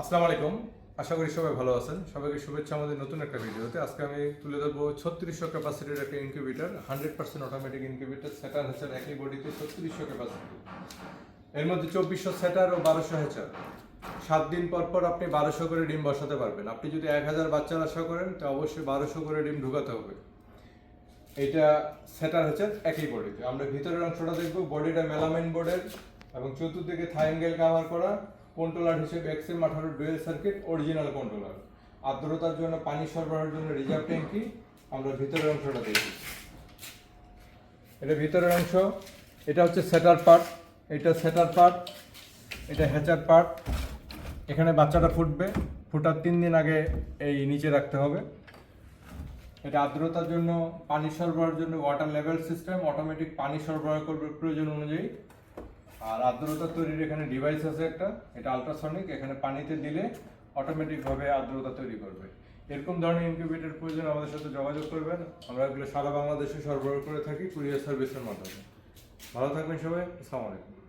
আসসালামু আলাইকুম। আশা করি সবাই ভালো আছেন। সবাইকে শুভেচ্ছা আমাদের নতুন একটা ভিডিওতে। আজকে আমি তুলে ধরবো ছত্রিশশো ক্যাপাসিটির একটা incubator hundred percent automatic incubator সেটার হচ্ছে একই বডিতে ছত্রিশশো ক্যাপাসিটি এর মধ্যে চব্বিশশো সেটার ও বারোশো হেচার সাত দিন পর পর আপনি বারোশো করে ডিম বসাতে পারবেন। আপনি যদি এক হাজার বাচ্চার আশা করেন, তো অবশ্যই বারোশো করে ডিম ঢুকাতে হবে। এটা সেটার হচ্ছে একই বডিতে আমরা ভিতরের অংশটা দেখব। বডিটা মেলামাইন বোর্ডের এবং চতুর্দিকে থাইঙ্গেল কাভার করা। কন্ট্রোলার হিসেবে এক্সএম আঠারো ডুয়েল সার্কিট অরিজিনাল কন্ট্রোলার আর্দ্রতার জন্য, পানি সরবরাহের জন্য রিজার্ভ ট্যাঙ্কি আমরা ভিতরের অংশটা দেখি। এটা ভিতরের অংশ, এটা হচ্ছে সেটার পার্ট এটা সেটার পার্ট এটা হ্যাচার পার্ট এখানে বাচ্চাটা ফুটবে, ফুটার তিন দিন আগে এই নিচে রাখতে হবে। এটা আর্দ্রতার জন্য, পানি সরবরাহের জন্য ওয়াটার লেভেল সিস্টেম অটোমেটিক পানি সরবরাহ করবে প্রয়োজন অনুযায়ী। আর আর্দ্রতা তৈরির এখানে ডিভাইস আছে একটা, এটা আলট্রাসনিক এখানে পানিতে দিলে অটোমেটিকভাবে আর্দ্রতা তৈরি করবে। এরকম ধরনের ইনকিউবেটর প্রয়োজন আমাদের সাথে যোগাযোগ করবেন। আমরা এগুলো সারা বাংলাদেশে সরবরাহ করে থাকি কুরিয়ার সার্ভিসের মাধ্যমে। ভালো থাকবেন সবাই, আসসালামু আলাইকুম।